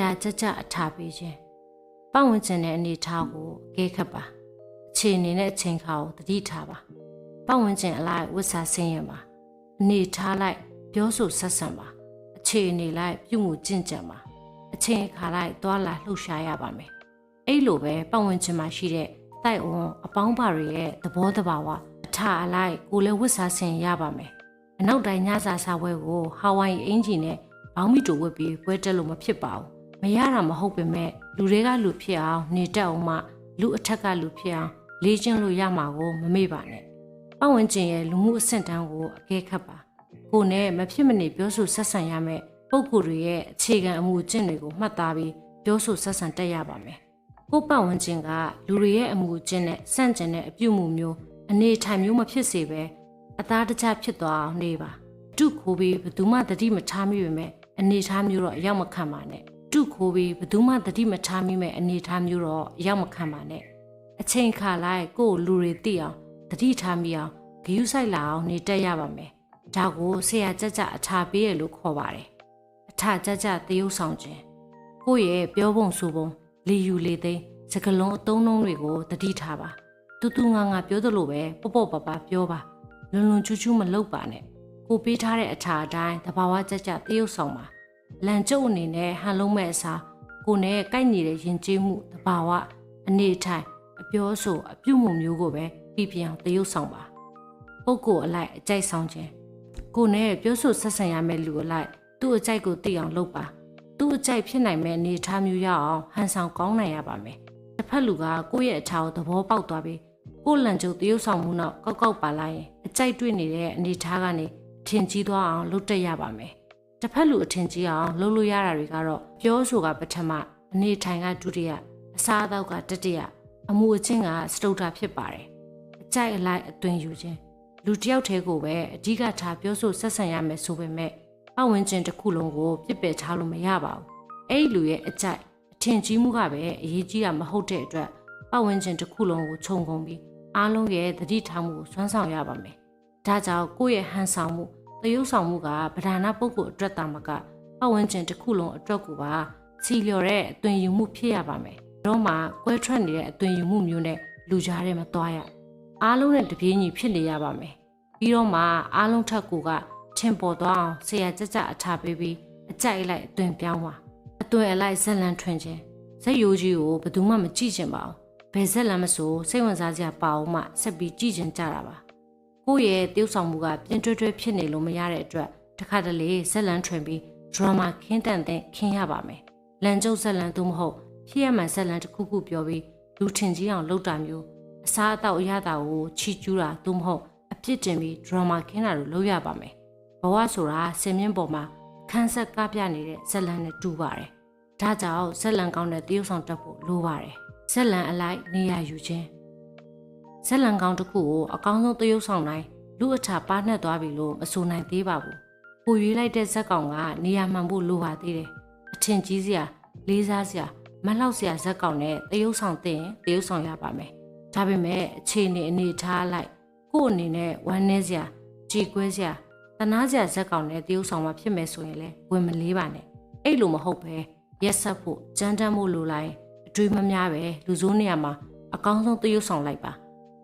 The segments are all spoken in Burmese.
ရာကြကြအထာပေးခြင်းပတ်ဝန်းကျင်တဲ့အနေအထားကိုအကဲခတ်ပါအခြေအနေနဲ့အချိန်ခါကိုသတိထားပါပတ်ဝန်းကျင်အလိုက်ဝတ်စားဆင်းရင်ပါအနေထားလိုက်ပြောဆိုဆက်ဆံပါအခြေအနေလိုက်ပြုမှုကျင့်ကြံပါအချိန်အခါလိုက်သွာလာလှုပ်ရှားရပါမယ်အဲ့လိုပဲပတ်ဝန်းကျင်မှာရှိတဲ့တိုက်အဝန်းအပေါင်းပါတွေရဲ့သဘောတဘာဝအထာအလိုက်ကိုလည်းဝတ်စားဆင်ရပါမယ်အနောက်တိုင်းညစာစားပွဲကိုဟာဝိုင်အင်ဂျီနဲ့ဘောင်းမီတိုဝတ်ပြီးပွဲတက်လို့မဖြစ်ပါဘူး မရတာမဟုတ်ပေမဲ့လူတွေကလူဖြစ်အောင်နေတတ်အောင်မှလူအထက်ကလူဖြစ်အောင်လေ့ကျင့်လို့ရမှာကိုမမေ့ပါနဲ့ပတ်ဝန်းကျင်ရဲ့လူမှုအဆင့်တန်းကိုအကဲခတ်ပါကိုယ်နဲ့မဖြစ်မနေပြောဆိုဆက်ဆံရမယ့်ပုံကိုယ်တွေရဲ့အခြေခံအမှုအကျင့်တွေကိုမှတ်သားပြီးပြောဆိုဆက်ဆံတတ်ရပါမယ်ကိုယ်ပတ်ဝန်းကျင်ကလူတွေရဲ့အမှုအကျင့်နဲ့ဆန့်ကျင်တဲ့အပြုမှုမျိုးအနေထိုင်မျိုးမဖြစ်စေပဲအသားတကျဖြစ်သွားအောင်နေပါတုခိုးပြီးဘယ်သူမှတတိမထားမိပေမဲ့အနေထားမျိုးတော့အရောက်မခံပါနဲ့ တုခိုးပြီးဘယ်သူမှတတိမထားမိမဲ့အနေထားမျိုးတော့အရောက်မခံပါနဲ့အချိန်ခါလိုက်ကိုယ့်လူတွေသိအောင်တတိထားမိအောင်ဂယုဆိုင်လာအောင်နေတက်ရပါမယ်ဒါကိုဆရာကြကြအထာပေးရလို့ခေါ်ပါတယ်အထာကြကြတရုပ်ဆောင်ခြင်းကိုယ့်ရဲ့ပြောပုံဆိုပုံလီယူလေသိမ်းစကလုံးအသုံးနှုန်းတွေကိုတတိထားပါတူတူငါငါပြောသလိုပဲပေါ့ပေါ့ပါပါပြောပါလွန်လွန်ချူးချူးမလုပ်ပါနဲ့ကိုပေးထားတဲ့အထာအတိုင်းတဘာဝကြကြတရုပ်ဆောင်ပါ လန်ကျုပ်အနေနဲ့ဟန်လုံးမဲ့အစားကိုနဲ့ကိုက်ညီတဲ့ယဉ်ကျေးမှုတဘာဝအနေထိုင်အပြောဆိုအပြုမှုမျိုးကိုပဲပြပြအောင်တရုပ်ဆောင်ပါပုပ်ကိုအလိုက်အကြိုက်ဆောင်ခြင်းကိုနဲ့ပြောဆိုဆက်ဆံရမယ့်လူအလိုက်သူ့အကြိုက်ကိုသိအောင်လုပ်ပါသူ့အကြိုက်ဖြစ်နိုင်မဲ့အနေအထားမျိုးရအောင်ဟန်ဆောင်ကောင်းနိုင်ရပါမယ်တစ်ဖက်လူကကိုယ့်ရဲ့အထာကိုသဘောပေါက်သွားပြီးကိုယ်လန်ကျုပ်တရုပ်ဆောင်မှုနောက်ကောက်ကောက်ပါလိုက်ရင်အကြိုက်တွေ့နေတဲ့အနေအထားကနေထင်ကြီးသွားအောင်လုပ်တတ်ရပါမယ် တစ်ဖက်လူအထင်ကြီးအောင်လုပ်လို့ရတာတွေကတော့ပြောဆိုကပထမအနေထိုင်ကဒုတိယအစားအသောက်ကတတိယအမှုအချင်းကစတုတ္ထဖြစ်ပါတယ်အကြိုက်အလိုက်အသွင်ယူခြင်းလူတစ်ယောက်တည်းကိုပဲအဓိကထားပြောဆိုဆက်ဆံရမယ်ဆိုပေမဲ့ပတ်ဝန်းကျင်တစ်ခုလုံးကိုပြစ်ပယ်ထားလို့မရပါဘူးအဲ့ဒီလူရဲ့အကြိုက်အထင်ကြီးမှုကပဲအရေးကြီးတာမဟုတ်တဲ့အတွက်ပတ်ဝန်းကျင်တစ်ခုလုံးကိုခြုံငုံပြီးအားလုံးရဲ့သတိထားမှုကိုစွမ်းဆောင်ရပါမယ်ဒါကြောင့်ကိုယ့်ရဲ့ဟန်ဆောင်မှု တရုပ်ဆောင်မှုကဗဒနာပုဂ္ဂိုလ်အတွက်တာမကပတ်ဝန်းကျင်တစ်ခုလုံးအတွက်ကိုပါစီလျော်တဲ့အသွင်ယူမှုဖြစ်ရပါမယ်တော့မှကွဲထွက်နေတဲ့အသွင်ယူမှုမျိုးနဲ့လူကြားထဲမှာသွားရအားလုံးနဲ့တပြေးညီဖြစ်နေရပါမယ်ပြီးတော့မှအားလုံးထက်ကိုကထင်ပေါ်သွားအောင်ဆရာကြကြအထာပေးပြီးအကြိုက်လိုက်အသွင်ပြောင်းပါအသွင်အလိုက်ဇက်လန်ထွင်ခြင်းဇက်ယိုးကြီးကိုဘယ်သူမှမကြည့်ချင်ပါဘူးဘယ်ဇက်လန်မဆိုစိတ်ဝင်စားစရာပါအောင်မှဆက်ပြီးကြည့်ချင်ကြတာပါ ကိုယ့်ရဲ့ tiêu ဆောင်မှုကပြင်းတွဲတွဲဖြစ်နေလို့မရတဲ့အတွက်တခါတလေဇက်လန်ထွင်ပြီးဒရမာခင်းတန်တဲ့ခင်းရပါမယ်လန်ကျုပ်ဇက်လန်သို့မဟုတ်ဖြစ်ရမှန်ဇက်လန်တစ်ခုခုပြောပြီးလူထင်ကြီးအောင်လုပ်တာမျိုးအစားအသောက်အရသာကိုချီကျူးတာသို့မဟုတ်အပြစ်တင်ပြီးဒရမာခင်းတာလိုလုပ်ရပါမယ်ဘဝဆိုတာဆင်မြင့်ပေါ်မှာခန်းဆက်ကားပြနေတဲ့ဇက်လန်နဲ့တူပါတယ်ဒါကြောင့်ဇက်လန်ကောင်းတဲ့တရုပ်ဆောင်တက်ဖို့လိုပါတယ်ဇက်လန်အလိုက်နေရယူခြင်း ဇက်လန်ကောင်းတစ်ခုကိုအကောင်းဆုံးတရုပ်ဆောင်တိုင်းလူအထာပါနှက်သွားပြီလို့မဆိုနိုင်သေးပါဘူးပိုရွေးလိုက်တဲ့ဇက်ကောင်ကနေရာမှန်ဖို့လိုပါသေးတယ်အထင်ကြီးစရာလေးစားစရာမလောက်စရာဇက်ကောင်နဲ့တရုပ်ဆောင်တင်တရုပ်ဆောင်ရပါမယ်ဒါပေမဲ့အခြေအနေအနေထားလိုက်ကို့အနေနဲ့ဝမ်းနည်းစရာကြည်ကွဲစရာတနာစရာဇက်ကောင်နဲ့တရုပ်ဆောင်မှဖြစ်မယ်ဆိုရင်လည်းဝင်မလေးပါနဲ့အဲ့လိုမဟုတ်ပဲရက်ဆက်ဖို့ကြမ်းတမ်းဖို့လိုလိုက်အတွေးမများပဲလူစိုးနေရာမှာအကောင်းဆုံးတရုပ်ဆောင်လိုက်ပါ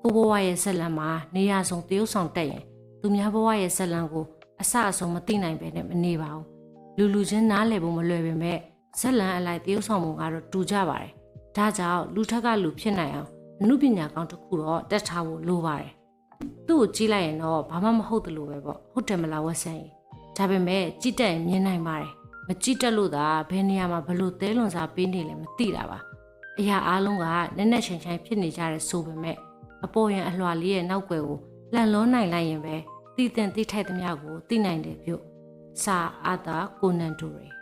ကိုဘဝရဲ့ဇက်လန်မှာနေရာဆုံးတရုပ်ဆောင်တက်ရင်သူများဘဝရဲ့ဇက်လန်ကိုအဆအဆုံးမသိနိုင်ပဲနဲ့မနေပါဘူးလူလူချင်းနားလည်ဖို့မလွယ်ပေမဲ့ဇက်လန်အလိုက်တရုပ်ဆောင်မှုကတော့တူကြပါတယ်ဒါကြောင့်လူထက်ကလူဖြစ်နိုင်အောင်အမှုပညာကောင်းတစ်ခုတော့တက်ထားဖို့လိုပါတယ်သူ့ကိုကြည့်လိုက်ရင်တော့ဘာမှမဟုတ်တယ်လို့ပဲပေါ့ဟုတ်တယ်မလားဝက်ဆန်ကြီးဒါပေမဲ့ကြည့်တက်ရင်မြင်နိုင်ပါတယ်မကြည့်တက်လို့သာဘယ်နေရာမှာဘလို့တဲလွန်စားပေးနေလဲမသိတာပါအရာအားလုံးကနက်နက်ချင်းချင်းဖြစ်နေကြတဲ့ဆိုပေမဲ့ အပေါ်ရန်အလွှာလေးရဲ့နောက်ွယ်ကိုလှန်လောနိုင်လိုက်ရင်ပဲတည်တင်တိထိုက်သမျှကိုသိနိုင်တယ်ပြု့စာအာသာကိုနန်တူရီ